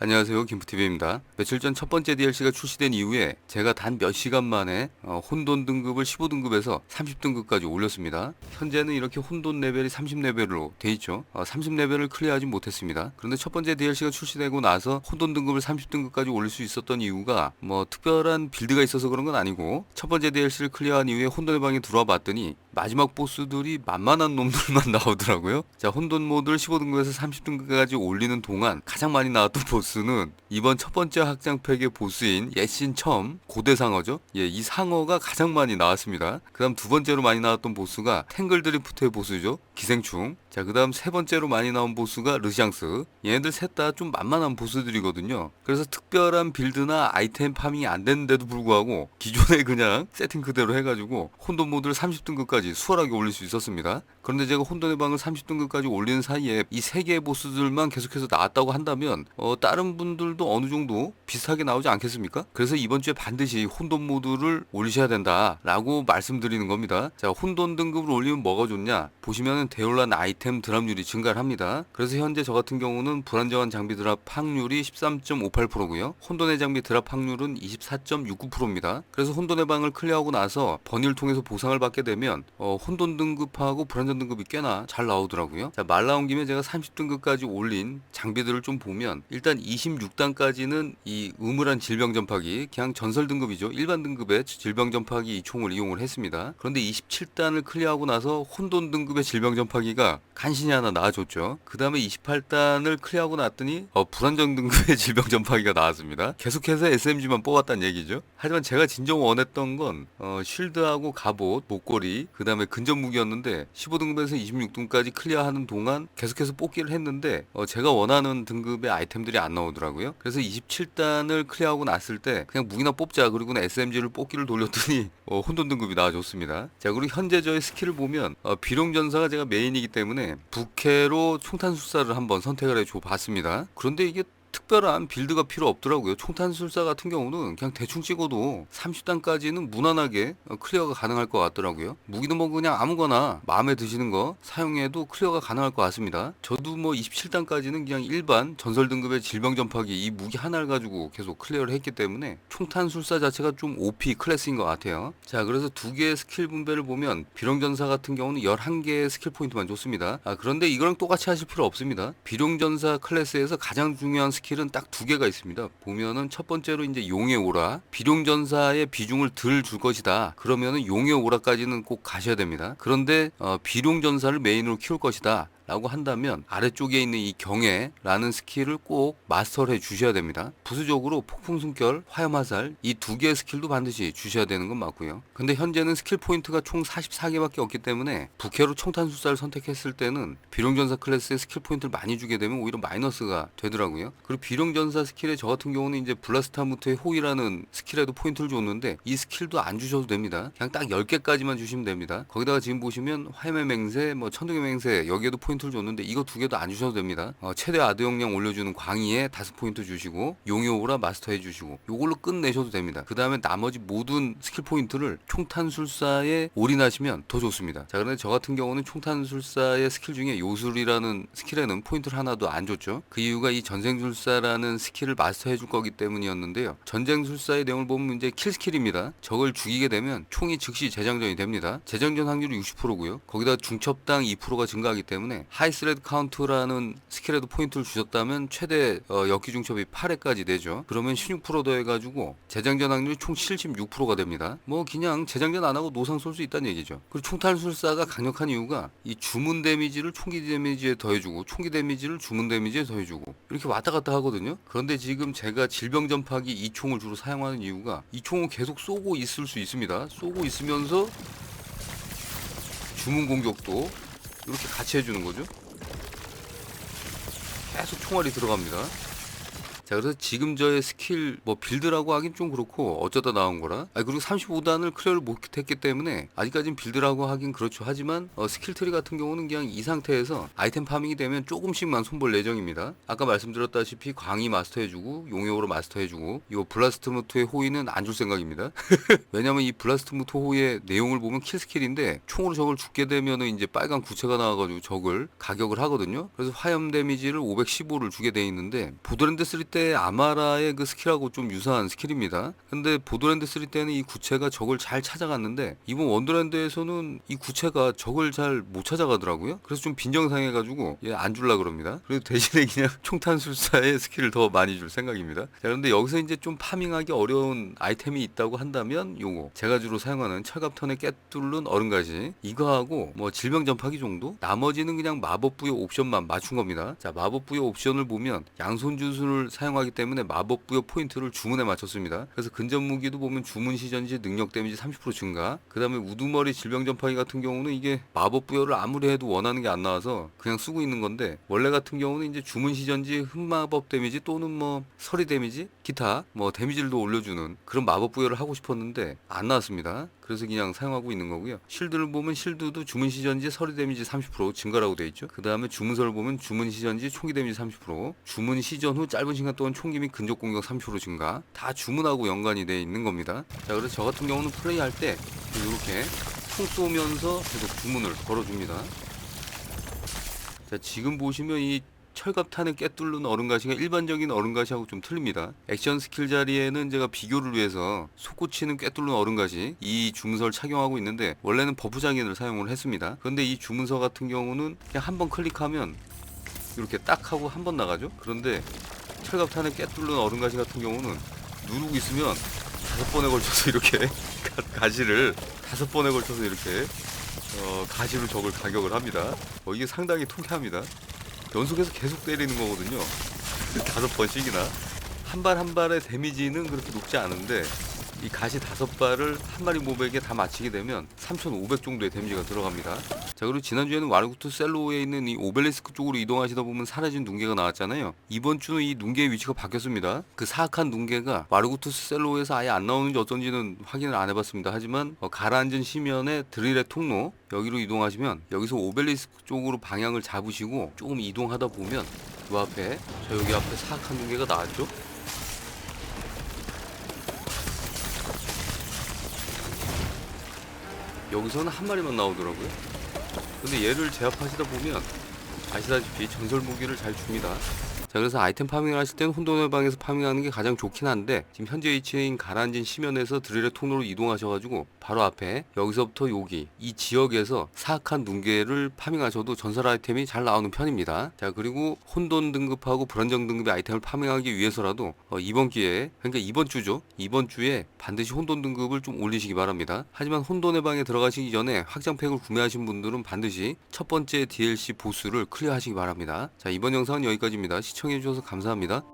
안녕하세요. 김프TV입니다. 며칠 전 첫 번째 DLC가 출시된 이후에 제가 단 몇 시간 만에 어, 혼돈 등급을 15등급에서 30등급까지 올렸습니다. 현재는 이렇게 혼돈 레벨이 30레벨로 돼 있죠. 어, 30레벨을 클리어하지 못했습니다. 그런데 첫 번째 DLC가 출시되고 나서 혼돈 등급을 30등급까지 올릴 수 있었던 이유가 뭐 특별한 빌드가 있어서 그런 건 아니고 첫 번째 DLC를 클리어한 이후에 혼돈의 방에 들어와 봤더니 마지막 보스들이 만만한 놈들만 나오더라고요. 자, 혼돈 모드를 15등급에서 30등급까지 올리는 동안 가장 많이 나왔던 보스 는 이번 첫 번째 확장팩의 보스인 예신 첨 고대 상어죠. 예, 이 상어가 가장 많이 나왔습니다. 그다음 두 번째로 많이 나왔던 보스가 탱글 드리프트의 보스죠. 기생충. 자, 그 다음 세 번째로 많이 나온 보스가 르샹스. 얘네들 셋 다 좀 만만한 보스들이거든요. 그래서 특별한 빌드나 아이템 파밍이 안 되는데도 불구하고 기존에 그냥 세팅 그대로 해가지고 혼돈 모드를 30등급까지 수월하게 올릴 수 있었습니다. 그런데 제가 혼돈의 방을 30등급까지 올리는 사이에 이 세 개의 보스들만 계속해서 나왔다고 한다면 어, 다른 분들도 어느 정도 비슷하게 나오지 않겠습니까? 그래서 이번 주에 반드시 혼돈 모드를 올리셔야 된다라고 말씀드리는 겁니다. 자, 혼돈 등급을 올리면 뭐가 좋냐? 보시면은 대올란 아이 템 드랍률이 증가를 합니다. 그래서 현재 저 같은 경우는 불안정한 장비 드랍 확률이 13.58%고요. 혼돈의 장비 드랍 확률은 24.69%입니다. 그래서 혼돈의 방을 클리어하고 나서 번일 통해서 보상을 받게 되면 어, 혼돈 등급하고 불안전 등급이 꽤나 잘 나오더라고요. 자, 말 나온 김에 제가 30등급까지 올린 장비들을 좀 보면 일단 26단까지는 이 의무란 질병 전파기 그냥 전설 등급이죠. 일반 등급의 질병 전파기 이 총을 이용을 했습니다. 그런데 27단을 클리어하고 나서 혼돈 등급의 질병 전파기가 간신히 하나 나와줬죠. 그 다음에 28단을 클리어하고 났더니 어, 불안정 등급의 질병 전파기가 나왔습니다. 계속해서 SMG만 뽑았다는 얘기죠. 하지만 제가 진정 원했던 건 어, 쉴드하고 갑옷, 목걸이, 그 다음에 근접 무기였는데 15등급에서 26등까지 클리어하는 동안 계속해서 뽑기를 했는데 어, 제가 원하는 등급의 아이템들이 안 나오더라고요. 그래서 27단을 클리어하고 났을 때 그냥 무기나 뽑자 그리고는 SMG를 뽑기를 돌렸더니 어, 혼돈 등급이 나와줬습니다. 자 그리고 현재 저의 스킬을 보면 어, 비룡 전사가 제가 메인이기 때문에 부캐로 총탄술사를 한번 선택을 해줘 봤습니다. 그런데 이게 특별한 빌드가 필요 없더라고요. 총탄술사 같은 경우는 그냥 대충 찍어도 30단까지는 무난하게 어, 클리어가 가능할 것 같더라고요. 무기는 뭐 그냥 아무거나 마음에 드시는 거 사용해도 클리어가 가능할 것 같습니다. 저도 뭐 27단까지는 그냥 일반 전설 등급의 질병 전파기 이 무기 하나를 가지고 계속 클리어를 했기 때문에 총탄술사 자체가 좀 OP 클래스인 것 같아요. 자, 그래서 두 개의 스킬 분배를 보면 비룡전사 같은 경우는 11개의 스킬 포인트만 줬습니다. 아, 그런데 이거랑 똑같이 하실 필요 없습니다. 비룡전사 클래스에서 가장 중요한 스킬 은 딱 두 개가 있습니다. 보면은 첫 번째로 이제 용의 오라, 비룡전사의 비중을 덜 줄 것이다. 그러면은 용의 오라까지는 꼭 가셔야 됩니다. 그런데 어, 비룡전사를 메인으로 키울 것이다. 라고 한다면 아래쪽에 있는 이 경애라는 스킬을 꼭 마스터를 해 주셔야 됩니다. 부수적으로 폭풍 숨결, 화염 화살 이 두 개의 스킬도 반드시 주셔야 되는 건 맞고요. 근데 현재는 스킬 포인트가 총 44개밖에 없기 때문에 부캐로 청탄술사를 선택했을 때는 비룡전사 클래스의 스킬 포인트를 많이 주게 되면 오히려 마이너스가 되더라고요. 그리고 비룡전사 스킬에 저 같은 경우는 이제 블라스타무트의 호이라는 스킬에도 포인트를 줬는데 이 스킬도 안 주셔도 됩니다. 그냥 딱 10개까지만 주시면 됩니다. 거기다가 지금 보시면 화염의 맹세, 뭐 천둥의 맹세 여기에도 포인트 포인트를 줬는데 이거 두 개도 안 주셔도 됩니다. 어, 최대 아드 용량 올려주는 광희에 다섯 포인트 주시고 용의 오라 마스터 해 주시고 요걸로 끝내셔도 됩니다. 그 다음에 나머지 모든 스킬 포인트를 총탄술사에 올인하시면 더 좋습니다. 자 그런데 저 같은 경우는 총탄술사의 스킬 중에 요술이라는 스킬에는 포인트를 하나도 안 줬죠. 그 이유가 이 전생술사라는 스킬을 마스터 해 줄 거기 때문이었는데요. 전쟁술사의 내용을 보면 이제 킬 스킬입니다. 적을 죽이게 되면 총이 즉시 재장전이 됩니다. 재장전 확률이 60%고요. 거기다 중첩당 2%가 증가하기 때문에 하이스레드 카운트라는 스킬에도 포인트를 주셨다면 최대 어, 역기 중첩이 8회까지 되죠. 그러면 16% 더해가지고 재장전 확률이 총 76%가 됩니다. 뭐 그냥 재장전 안 하고 노상 쏠 수 있다는 얘기죠. 그리고 총탄술사가 강력한 이유가 이 주문 데미지를 총기 데미지에 더해주고 총기 데미지를 주문 데미지에 더해주고 이렇게 왔다 갔다 하거든요. 그런데 지금 제가 질병 전파기 이 총을 주로 사용하는 이유가 이 총은 계속 쏘고 있을 수 있습니다. 쏘고 있으면서 주문 공격도 이렇게 같이 해주는 거죠. 계속 총알이 들어갑니다. 자 그래서 지금 저의 스킬 뭐 빌드라고 하긴 좀 그렇고 어쩌다 나온 거라. 아 그리고 35단을 클리어를 못 했기 때문에 아직까진 빌드라고 하긴 그렇죠. 하지만 어, 스킬 트리 같은 경우는 그냥 이 상태에서 아이템 파밍이 되면 조금씩만 손볼 예정입니다. 아까 말씀드렸다시피 광희 마스터 해주고 용역으로 마스터 해주고 이 블라스트 무트의 호의는 안 줄 생각입니다. 왜냐면 이 블라스트 무트 호의의 내용을 보면 킬 스킬인데 총으로 적을 죽게 되면은 이제 빨간 구체가 나와가지고 적을 가격을 하거든요. 그래서 화염 데미지를 515를 주게 돼 있는데 보드랜드 3때 때 아마라의 그 스킬하고 좀 유사한 스킬입니다. 근데 보드랜드 3 때는 이 구체가 적을 잘 찾아갔는데 이번 원더랜드에서는 이 구체가 적을 잘 못 찾아가더라고요. 그래서 좀 빈정상해가지고 얘안 줄라 그럽니다. 그래도 대신에 그냥 총탄술사의 스킬을 더 많이 줄 생각입니다. 자, 그런데 여기서 이제 좀 파밍하기 어려운 아이템이 있다고 한다면 요거 제가 주로 사용하는 철갑턴에 깨뚫는 얼음가시 이거하고 뭐 질병 전파기 정도 나머지는 그냥 마법 부여 옵션만 맞춘 겁니다. 자 마법 부여 옵션을 보면 양손 주술을 사용 하기 때문에 마법 부여 포인트를 주문에 맞췄습니다. 그래서 근접 무기도 보면 주문 시전지 능력 데미지 30% 증가. 그 다음에 우두머리 질병 전파기 같은 경우는 이게 마법 부여를 아무리 해도 원하는 게 안 나와서 그냥 쓰고 있는 건데 원래 같은 경우는 이제 주문 시전지 흑마법 데미지 또는 뭐 서리 데미지 기타 뭐 데미지를 더 올려주는 그런 마법 부여를 하고 싶었는데 안 나왔습니다. 그래서 그냥 사용하고 있는 거고요. 실드를 보면 실드도 주문 시전지 서리 데미지 30% 증가라고 돼 있죠. 그 다음에 주문서를 보면 주문 시전지 총기 데미지 30%, 주문 시전 후 짧은 시간 동안 총기 및 근접 공격 30% 증가. 다 주문하고 연관이 돼 있는 겁니다. 자, 그래서 저 같은 경우는 플레이할 때 이렇게 총 쏘면서 계속 주문을 걸어줍니다. 자, 지금 보시면 이 철갑탄을 깨뚫는 얼음가시가 일반적인 얼음가시하고 좀 틀립니다. 액션 스킬 자리에는 제가 비교를 위해서 솟구치는 깨뚫는 얼음가시 이 주문서를 착용하고 있는데 원래는 버프 장인을 사용을 했습니다. 그런데 이 주문서 같은 경우는 그냥 한 번 클릭하면 이렇게 딱 하고 한 번 나가죠. 그런데 철갑탄을 깨뚫는 얼음가시 같은 경우는 누르고 있으면 다섯 번에 걸쳐서 이렇게 가- 가시를 다섯 번에 걸쳐서 이렇게 어, 가시로 적을 가격을 합니다. 어, 이게 상당히 통쾌합니다. 연속해서 계속 때리는 거거든요. 다섯 번씩이나 한 발한 발의 데미지는 그렇게 높지 않은데 이 가시 다섯 발을 한 마리 몹에게 다 맞히게 되면 3,500 정도의 데미지가 들어갑니다. 자 그리고 지난주에는 와르구트 셀로에 있는 이 오벨리스크 쪽으로 이동하시다 보면 사라진 눈개가 나왔잖아요. 이번 주는 이 눈개의 위치가 바뀌었습니다. 그 사악한 눈개가 와르구트 셀로에서 아예 안 나오는지 어쩐지는 확인을 안 해봤습니다. 하지만 어, 가라앉은 시면의 드릴의 통로 여기로 이동하시면 여기서 오벨리스크 쪽으로 방향을 잡으시고 조금 이동하다 보면 그 앞에 저 여기 앞에 사악한 눈개가 나왔죠? 여기서는 한 마리만 나오더라고요. 근데 얘를 제압하시다 보면 아시다시피 전설 무기를 잘 줍니다. 자 그래서 아이템 파밍을 하실 때는 혼돈의 방에서 파밍하는 게 가장 좋긴 한데 지금 현재 위치인 가라앉은 시면에서 드릴의 통로로 이동하셔가지고 바로 앞에 여기서부터 여기 이 지역에서 사악한 눈개를 파밍하셔도 전설 아이템이 잘 나오는 편입니다. 자 그리고 혼돈 등급하고 불안정 등급의 아이템을 파밍하기 위해서라도 어, 이번 기회에 그러니까 이번 주죠. 이번 주에 반드시 혼돈 등급을 좀 올리시기 바랍니다. 하지만 혼돈의 방에 들어가시기 전에 확장팩을 구매하신 분들은 반드시 첫 번째 DLC 보스를 클리어하시기 바랍니다. 자 이번 영상은 여기까지입니다. 시청해주셔서 감사합니다.